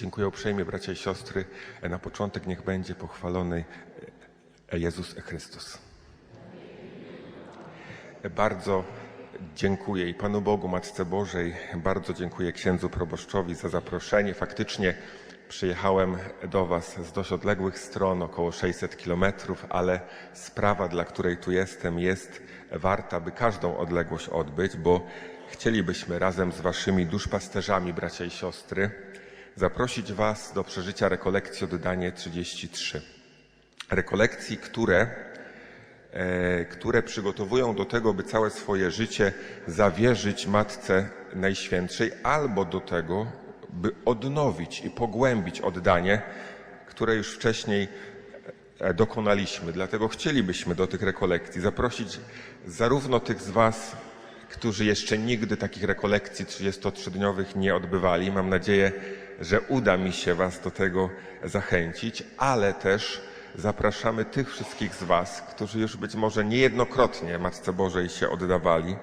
Dziękuję uprzejmie, bracia i siostry. Na początek niech będzie pochwalony Jezus Chrystus. Bardzo dziękuję i Panu Bogu, Matce Bożej, bardzo dziękuję księdzu proboszczowi za zaproszenie. Faktycznie przyjechałem do Was z dość odległych stron, około 600 kilometrów, ale sprawa, dla której tu jestem, jest warta, by każdą odległość odbyć, bo chcielibyśmy razem z Waszymi duszpasterzami, bracia i siostry, zaprosić Was do przeżycia rekolekcji oddanie 33. Rekolekcji, które e, które przygotowują do tego, by całe swoje życie zawierzyć Matce Najświętszej, albo do tego, by odnowić i pogłębić oddanie, które już wcześniej e, dokonaliśmy. Dlatego chcielibyśmy do tych rekolekcji zaprosić zarówno tych z Was, którzy jeszcze nigdy takich rekolekcji 33-dniowych nie odbywali. Mam nadzieję, że uda mi się Was do tego zachęcić, ale też zapraszamy tych wszystkich z Was, którzy już być może niejednokrotnie Matce Bożej się oddawali.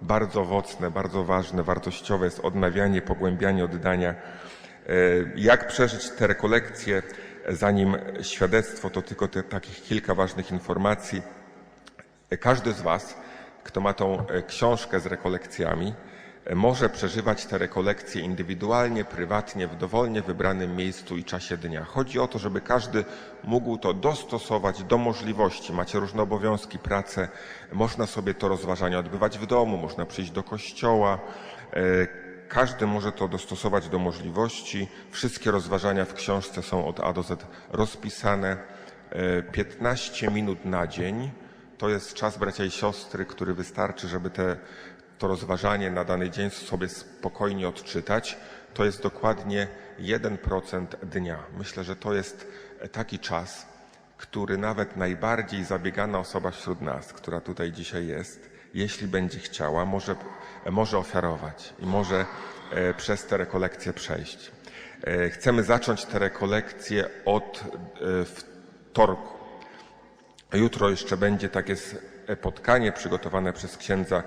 Bardzo owocne, bardzo ważne, wartościowe jest odnawianie, pogłębianie oddania. E, Jak przeżyć te rekolekcje, zanim świadectwo, to tylko te, takich kilka ważnych informacji. Każdy z Was, kto ma tą e, książkę z rekolekcjami, e, może przeżywać te rekolekcje indywidualnie, prywatnie, w dowolnie wybranym miejscu i czasie dnia. Chodzi o to, żeby każdy mógł to dostosować do możliwości. Macie różne obowiązki, pracę, można sobie to rozważanie odbywać w domu, można przyjść do kościoła. E, Każdy może to dostosować do możliwości. Wszystkie rozważania w książce są od A do Z rozpisane. E, 15 minut na dzień to jest czas, bracia i siostry, który wystarczy, żeby te, to rozważanie na dany dzień sobie spokojnie odczytać. To jest dokładnie 1% dnia. Myślę, że to jest taki czas, który nawet najbardziej zabiegana osoba wśród nas, która tutaj dzisiaj jest, jeśli będzie chciała, może, może ofiarować i może e, przez te rekolekcje przejść. E, Chcemy zacząć te rekolekcje od e, wtorku. Jutro jeszcze będzie takie spotkanie przygotowane przez księdza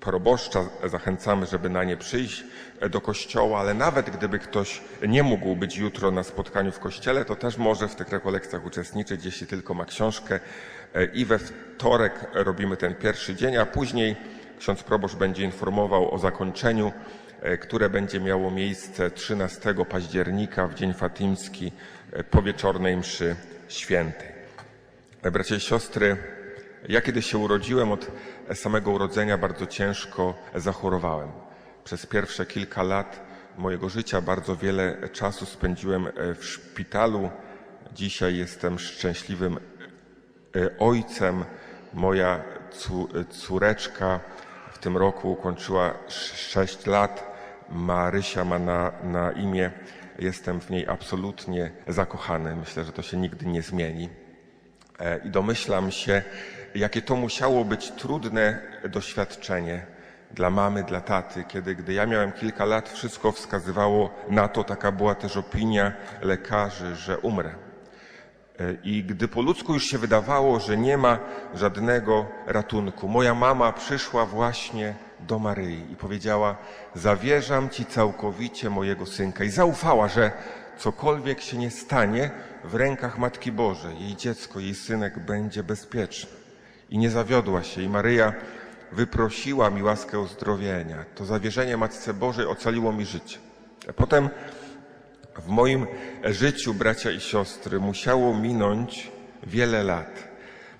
proboszcza. Zachęcamy, żeby na nie przyjść e, do kościoła, ale nawet gdyby ktoś nie mógł być jutro na spotkaniu w kościele, to też może w tych rekolekcjach uczestniczyć, jeśli tylko ma książkę. E, I we wtorek robimy ten pierwszy dzień, a później ksiądz proboszcz będzie informował o zakończeniu, e, które będzie miało miejsce 13 października w Dzień Fatimski po wieczornej mszy świętej. Bracia i siostry, ja kiedy się urodziłem, od samego urodzenia bardzo ciężko zachorowałem. Przez pierwsze kilka lat mojego życia bardzo wiele czasu spędziłem e, w szpitalu. Dzisiaj jestem szczęśliwym e, ojcem. Moja cu- córeczka w tym roku ukończyła 6 lat. Marysia ma na, na imię. Jestem w niej absolutnie zakochany. Myślę, że to się nigdy nie zmieni. E, I domyślam się, jakie to musiało być trudne doświadczenie dla mamy, dla taty, kiedy gdy ja miałem kilka lat, wszystko wskazywało na to, taka była też opinia lekarzy, że umrę. E, I gdy po ludzku już się wydawało, że nie ma żadnego ratunku, moja mama przyszła właśnie do Maryi i powiedziała: Zawierzam ci całkowicie mojego synka. I zaufała, że cokolwiek się nie stanie, w rękach Matki Bożej, jej dziecko, jej synek będzie bezpieczny. I nie zawiodła się. I Maryja wyprosiła mi łaskę uzdrowienia. To zawierzenie Matce Bożej ocaliło mi życie. A potem w moim życiu, bracia i siostry, musiało minąć wiele lat,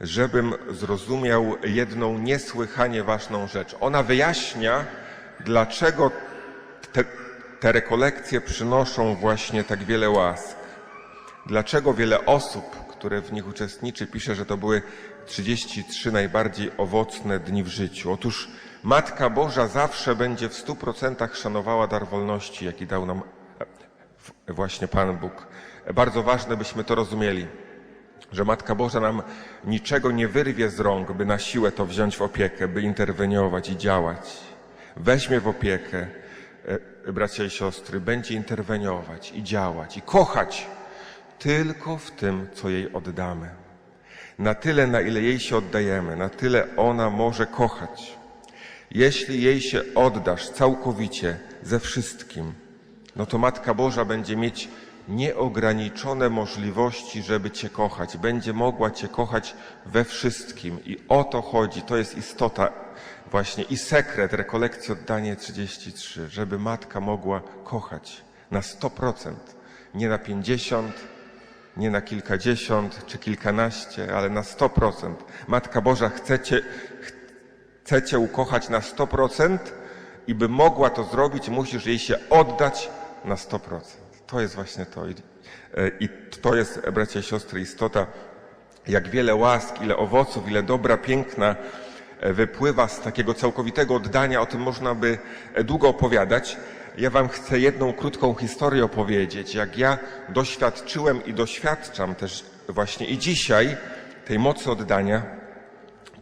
żebym zrozumiał jedną niesłychanie ważną rzecz. Ona wyjaśnia, dlaczego te, te rekolekcje przynoszą właśnie tak wiele łask. Dlaczego wiele osób, które w nich uczestniczy, pisze, że to były 33 najbardziej owocne dni w życiu? Otóż Matka Boża zawsze będzie w 100% szanowała dar wolności, jaki dał nam e, właśnie Pan Bóg. Bardzo ważne, byśmy to rozumieli, że Matka Boża nam niczego nie wyrwie z rąk, by na siłę to wziąć w opiekę, by interweniować i działać. Weźmie w opiekę, e, bracia i siostry, będzie interweniować i działać i kochać tylko w tym, co jej oddamy. Na tyle, na ile jej się oddajemy, na tyle ona może kochać. Jeśli jej się oddasz całkowicie, ze wszystkim, no to Matka Boża będzie mieć nieograniczone możliwości, żeby Cię kochać. Będzie mogła Cię kochać we wszystkim. I o to chodzi. To jest istota właśnie i sekret rekolekcji oddanie 33, żeby Matka mogła kochać na 100%, nie na 50, nie na kilkadziesiąt czy kilkanaście, ale na 100%. Matka Boża chce Cię, chce Cię ukochać na 100% i by mogła to zrobić, musisz jej się oddać na 100%. To jest właśnie to. I, i to jest, bracia i siostry, istota, jak wiele łask, ile owoców, ile dobra, piękna e, wypływa z takiego całkowitego oddania, o tym można by e, długo opowiadać. Ja wam chcę jedną krótką historię opowiedzieć, jak ja doświadczyłem i doświadczam też właśnie i dzisiaj tej mocy oddania.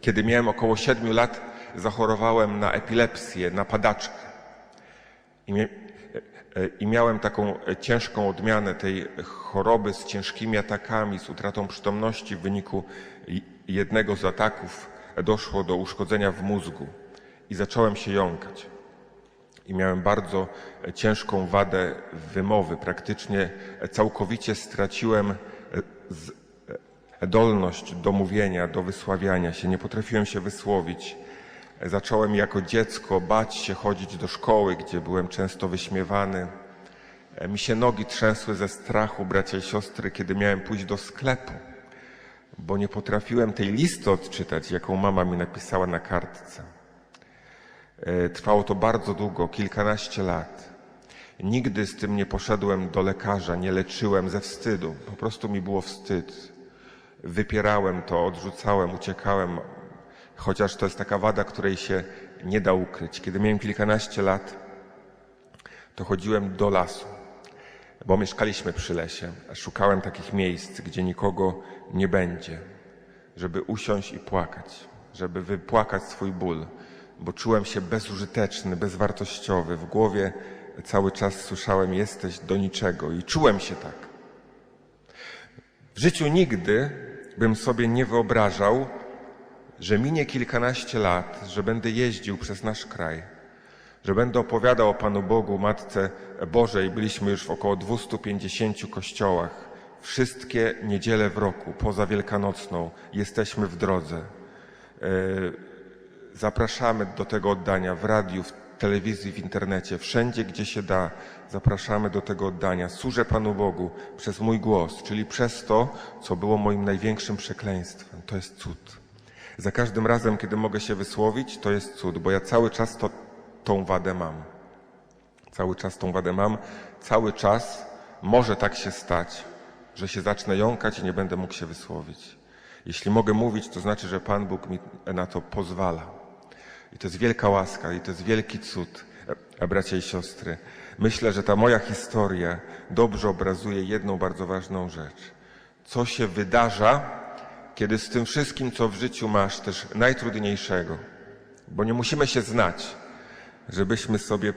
Kiedy miałem około siedmiu lat, zachorowałem na epilepsję, na padaczkę. I, mia- I miałem taką ciężką odmianę tej choroby z ciężkimi atakami, z utratą przytomności w wyniku jednego z ataków doszło do uszkodzenia w mózgu i zacząłem się jąkać. I miałem bardzo ciężką wadę wymowy. Praktycznie całkowicie straciłem z- dolność do mówienia, do wysławiania się. Nie potrafiłem się wysłowić. Zacząłem jako dziecko bać się chodzić do szkoły, gdzie byłem często wyśmiewany. E, Mi się nogi trzęsły ze strachu, bracia i siostry, kiedy miałem pójść do sklepu, bo nie potrafiłem tej listy odczytać, jaką mama mi napisała na kartce. E, Trwało to bardzo długo, kilkanaście lat. Nigdy z tym nie poszedłem do lekarza, nie leczyłem ze wstydu. Po prostu mi było wstyd. Wypierałem to, odrzucałem, uciekałem, chociaż to jest taka wada, której się nie da ukryć. Kiedy miałem kilkanaście lat, to chodziłem do lasu, bo mieszkaliśmy przy lesie. Szukałem takich miejsc, gdzie nikogo nie będzie, żeby usiąść i płakać, żeby wypłakać swój ból, bo czułem się bezużyteczny, bezwartościowy. W głowie cały czas słyszałem: Jesteś do niczego, i czułem się tak. W życiu nigdy bym sobie nie wyobrażał, że minie kilkanaście lat, że będę jeździł przez nasz kraj, że będę opowiadał o Panu Bogu, Matce Bożej. Byliśmy już w około 250 kościołach. Wszystkie niedziele w roku, poza Wielkanocną, jesteśmy w drodze. Zapraszamy do tego oddania w radiu, w telewizji, w internecie, wszędzie, gdzie się da. Zapraszamy do tego oddania. Służę Panu Bogu przez mój głos, czyli przez to, co było moim największym przekleństwem. To jest cud. Za każdym razem, kiedy mogę się wysłowić, to jest cud, bo ja cały czas to, tą wadę mam. Cały czas tą wadę mam. Cały czas może tak się stać, że się zacznę jąkać i nie będę mógł się wysłowić. Jeśli mogę mówić, to znaczy, że Pan Bóg mi na to pozwala. I to jest wielka łaska, i to jest wielki cud, e, bracia i siostry. Myślę, że ta moja historia dobrze obrazuje jedną bardzo ważną rzecz. Co się wydarza, kiedy z tym wszystkim, co w życiu masz, też najtrudniejszego, bo nie musimy się znać, żebyśmy sobie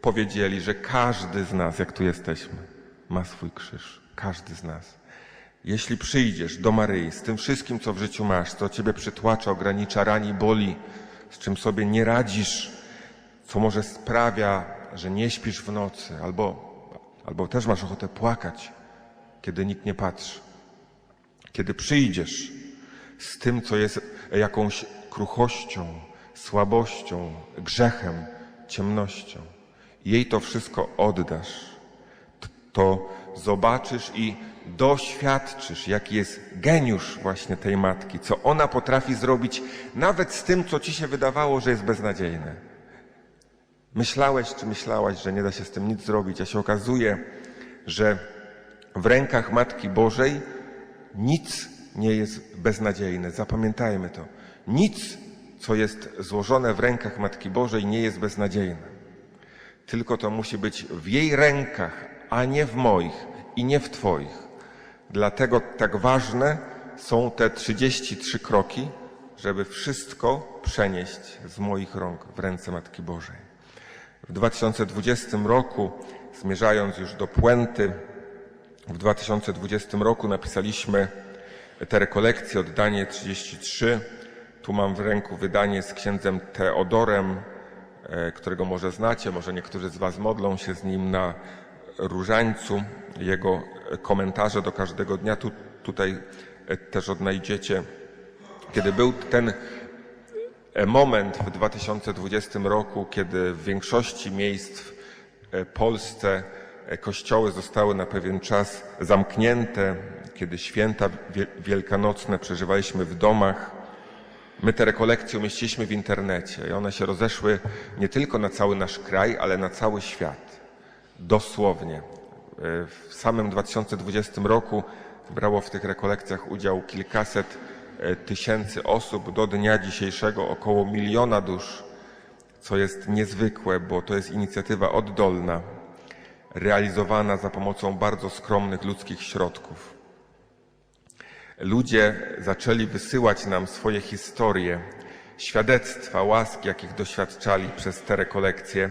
powiedzieli, że każdy z nas, jak tu jesteśmy, ma swój krzyż. Każdy z nas. Jeśli przyjdziesz do Maryi z tym wszystkim, co w życiu masz, co ciebie przytłacza, ogranicza, rani, boli, z czym sobie nie radzisz, co może sprawia, że nie śpisz w nocy, albo, albo też masz ochotę płakać, kiedy nikt nie patrzy. Kiedy przyjdziesz z tym, co jest jakąś kruchością, słabością, grzechem, ciemnością, jej to wszystko oddasz, to zobaczysz i doświadczysz, jaki jest geniusz właśnie tej matki, co ona potrafi zrobić nawet z tym, co ci się wydawało, że jest beznadziejne. Myślałeś czy myślałaś, że nie da się z tym nic zrobić, a się okazuje, że w rękach Matki Bożej nic nie jest beznadziejne. Zapamiętajmy to. Nic, co jest złożone w rękach Matki Bożej, nie jest beznadziejne. Tylko to musi być w jej rękach, a nie w moich i nie w Twoich. Dlatego tak ważne są te 33 kroki, żeby wszystko przenieść z moich rąk w ręce Matki Bożej. W 2020 roku, zmierzając już do puenty, w 2020 roku napisaliśmy te rekolekcje, oddanie 33. Tu mam w ręku wydanie z księdzem Teodorem e, którego może znacie, może niektórzy z Was modlą się z nim na różańcu. Jego komentarze do każdego dnia tu, tutaj e, też odnajdziecie. Kiedy był ten e, moment w 2020 roku, kiedy w większości miejsc w e, Polsce kościoły zostały na pewien czas zamknięte, kiedy święta wie- wielkanocne przeżywaliśmy w domach, my te rekolekcje umieściliśmy w internecie i one się rozeszły nie tylko na cały nasz kraj, ale na cały świat. Dosłownie. W samym 2020 roku brało w tych rekolekcjach udział kilkaset e, tysięcy osób. Do dnia dzisiejszego około miliona dusz, co jest niezwykłe, bo to jest inicjatywa oddolna, realizowana za pomocą bardzo skromnych ludzkich środków. Ludzie zaczęli wysyłać nam swoje historie, świadectwa łaski, jakich doświadczali przez te rekolekcje.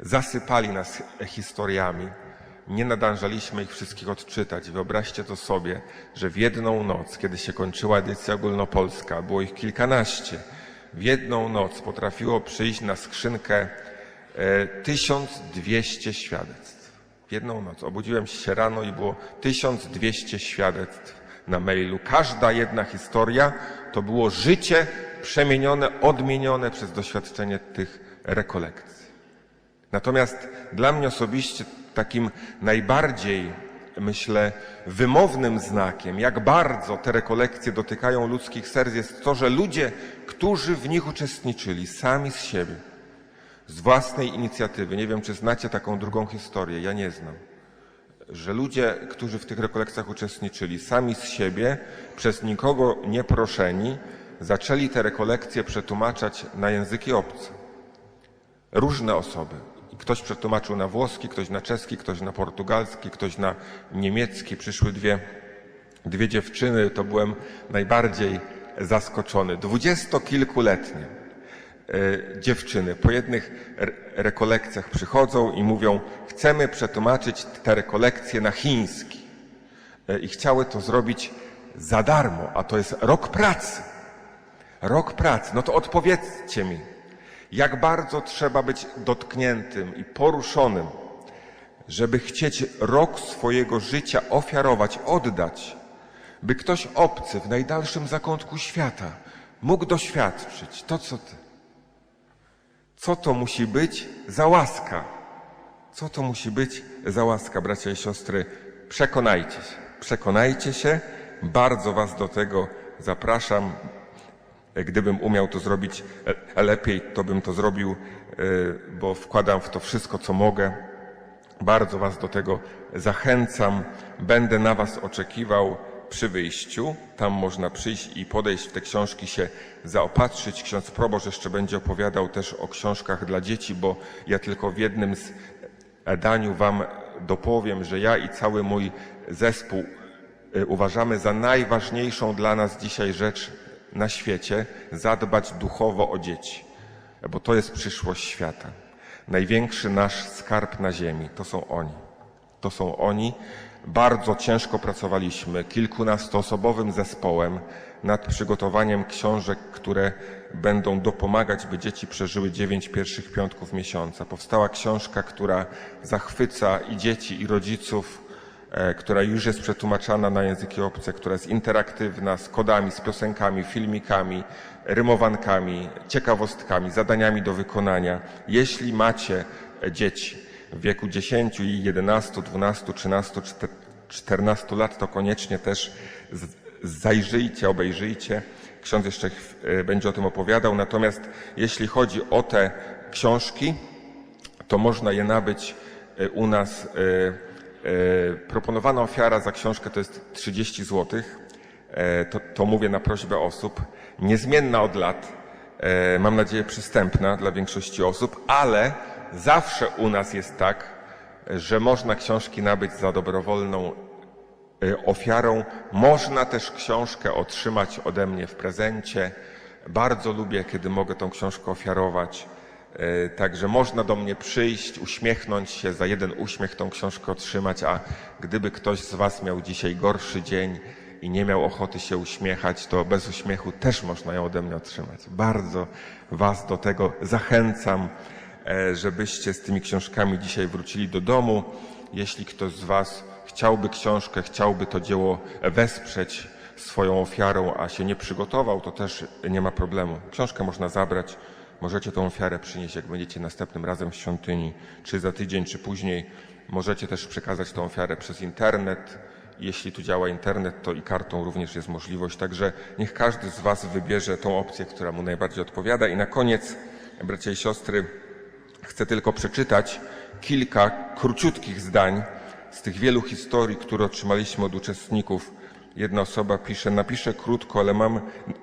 Zasypali nas historiami. Nie nadążaliśmy ich wszystkich odczytać. Wyobraźcie to sobie, że w jedną noc, kiedy się kończyła edycja ogólnopolska, było ich kilkanaście, w jedną noc potrafiło przyjść na skrzynkę e, 1200 świadectw. W jedną noc. Obudziłem się rano i było 1200 świadectw na mailu. Każda jedna historia to było życie przemienione, odmienione przez doświadczenie tych rekolekcji. Natomiast dla mnie osobiście takim najbardziej, myślę, wymownym znakiem, jak bardzo te rekolekcje dotykają ludzkich serc, jest to, że ludzie, którzy w nich uczestniczyli, sami z siebie, z własnej inicjatywy, nie wiem, czy znacie taką drugą historię, ja nie znam, że ludzie, którzy w tych rekolekcjach uczestniczyli, sami z siebie, przez nikogo nie proszeni, zaczęli te rekolekcje przetłumaczać na języki obce. Różne osoby. Ktoś przetłumaczył na włoski, ktoś na czeski, ktoś na portugalski, ktoś na niemiecki. Przyszły dwie, dwie dziewczyny, to byłem najbardziej zaskoczony. Dwudziestokilkuletnie e, dziewczyny po jednych re- rekolekcjach przychodzą i mówią: Chcemy przetłumaczyć te rekolekcje na chiński. E, I chciały to zrobić za darmo, a to jest rok pracy. Rok pracy. No to odpowiedzcie mi, jak bardzo trzeba być dotkniętym i poruszonym, żeby chcieć rok swojego życia ofiarować, oddać, by ktoś obcy w najdalszym zakątku świata mógł doświadczyć to, co ty. Co to musi być za łaska? Co to musi być za łaska, bracia i siostry? Przekonajcie się. Przekonajcie się. Bardzo Was do tego zapraszam. Gdybym umiał to zrobić e, lepiej, to bym to zrobił, e, bo wkładam w to wszystko, co mogę. Bardzo Was do tego zachęcam. Będę na Was oczekiwał przy wyjściu. Tam można przyjść i podejść w te książki, się zaopatrzyć. Ksiądz proboszcz jeszcze będzie opowiadał też o książkach dla dzieci, bo ja tylko w jednym z daniu Wam dopowiem, że ja i cały mój zespół uważamy za najważniejszą dla nas dzisiaj rzecz na świecie zadbać duchowo o dzieci, bo to jest przyszłość świata. Największy nasz skarb na ziemi to są oni. To są oni. Bardzo ciężko pracowaliśmy kilkunastoosobowym zespołem nad przygotowaniem książek, które będą dopomagać, by dzieci przeżyły dziewięć pierwszych piątków miesiąca. Powstała książka, która zachwyca i dzieci, i rodziców, która już jest przetłumaczana na języki obce, która jest interaktywna, z kodami, z piosenkami, filmikami, rymowankami, ciekawostkami, zadaniami do wykonania. Jeśli macie e, dzieci w wieku 10 i 11, 12, 13, 14 lat, to koniecznie też zajrzyjcie, obejrzyjcie. Ksiądz jeszcze e, będzie o tym opowiadał. Natomiast jeśli chodzi o te książki, to można je nabyć e, u nas. E, e, Proponowana ofiara za książkę to jest 30 zł. To, to mówię na prośbę osób. Niezmienna od lat. e, Mam nadzieję przystępna dla większości osób, ale zawsze u nas jest tak, że można książki nabyć za dobrowolną e, ofiarą. Można też książkę otrzymać ode mnie w prezencie. Bardzo lubię, kiedy mogę tą książkę ofiarować. E, Także można do mnie przyjść, uśmiechnąć się, za jeden uśmiech tą książkę otrzymać, a gdyby ktoś z Was miał dzisiaj gorszy dzień i nie miał ochoty się uśmiechać, to bez uśmiechu też można ją ode mnie otrzymać. Bardzo Was do tego zachęcam, e, żebyście z tymi książkami dzisiaj wrócili do domu. Jeśli ktoś z Was chciałby książkę, chciałby to dzieło wesprzeć swoją ofiarą, a się nie przygotował, to też nie ma problemu. Książkę można zabrać, możecie tą ofiarę przynieść, jak będziecie następnym razem w świątyni, czy za tydzień, czy później. Możecie też przekazać tą ofiarę przez internet. Jeśli tu działa internet, to i kartą również jest możliwość. Także niech każdy z Was wybierze tą opcję, która mu najbardziej odpowiada. I na koniec, bracia i siostry, chcę tylko przeczytać kilka króciutkich zdań z tych wielu historii, które otrzymaliśmy od uczestników. Jedna osoba pisze, napiszę krótko, ale mam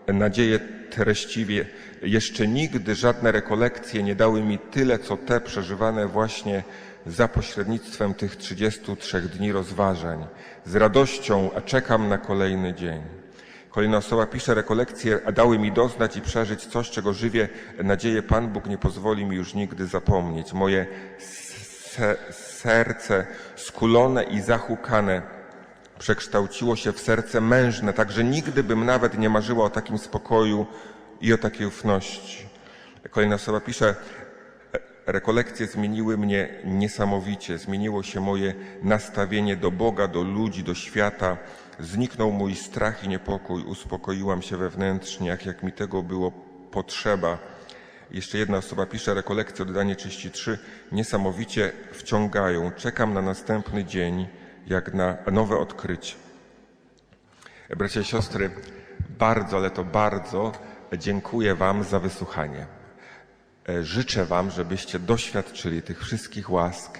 nadzieję treściwie. Jeszcze nigdy żadne rekolekcje nie dały mi tyle, co te przeżywane właśnie za pośrednictwem tych 33 dni rozważań. Z radością czekam na kolejny dzień. Kolejna osoba pisze, rekolekcje dały mi doznać i przeżyć coś, czego żywie nadzieję Pan Bóg nie pozwoli mi już nigdy zapomnieć. Moje se serce skulone i zahukane przekształciło się w serce mężne, tak że nigdy bym nawet nie marzyła o takim spokoju i o takiej ufności. Kolejna osoba pisze, rekolekcje zmieniły mnie niesamowicie. Zmieniło się moje nastawienie do Boga, do ludzi, do świata. Zniknął mój strach i niepokój. Uspokoiłam się wewnętrznie, jak, jak mi tego było potrzeba. Jeszcze jedna osoba pisze, rekolekcje oddanie 33 niesamowicie wciągają. Czekam na następny dzień, jak na nowe odkrycie. Bracia i siostry, bardzo, ale to bardzo dziękuję Wam za wysłuchanie. E, Życzę Wam, żebyście doświadczyli tych wszystkich łask,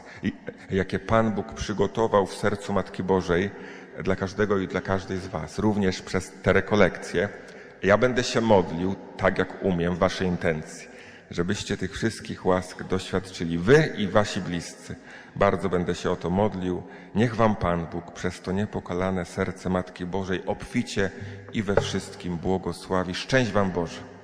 jakie Pan Bóg przygotował w sercu Matki Bożej dla każdego i dla każdej z Was, również przez te rekolekcje. Ja będę się modlił, tak jak umiem, w Waszej intencji, żebyście tych wszystkich łask doświadczyli Wy i Wasi bliscy. Bardzo będę się o to modlił. Niech Wam Pan Bóg przez to niepokalane serce Matki Bożej obficie i we wszystkim błogosławi. Szczęść Wam Boże.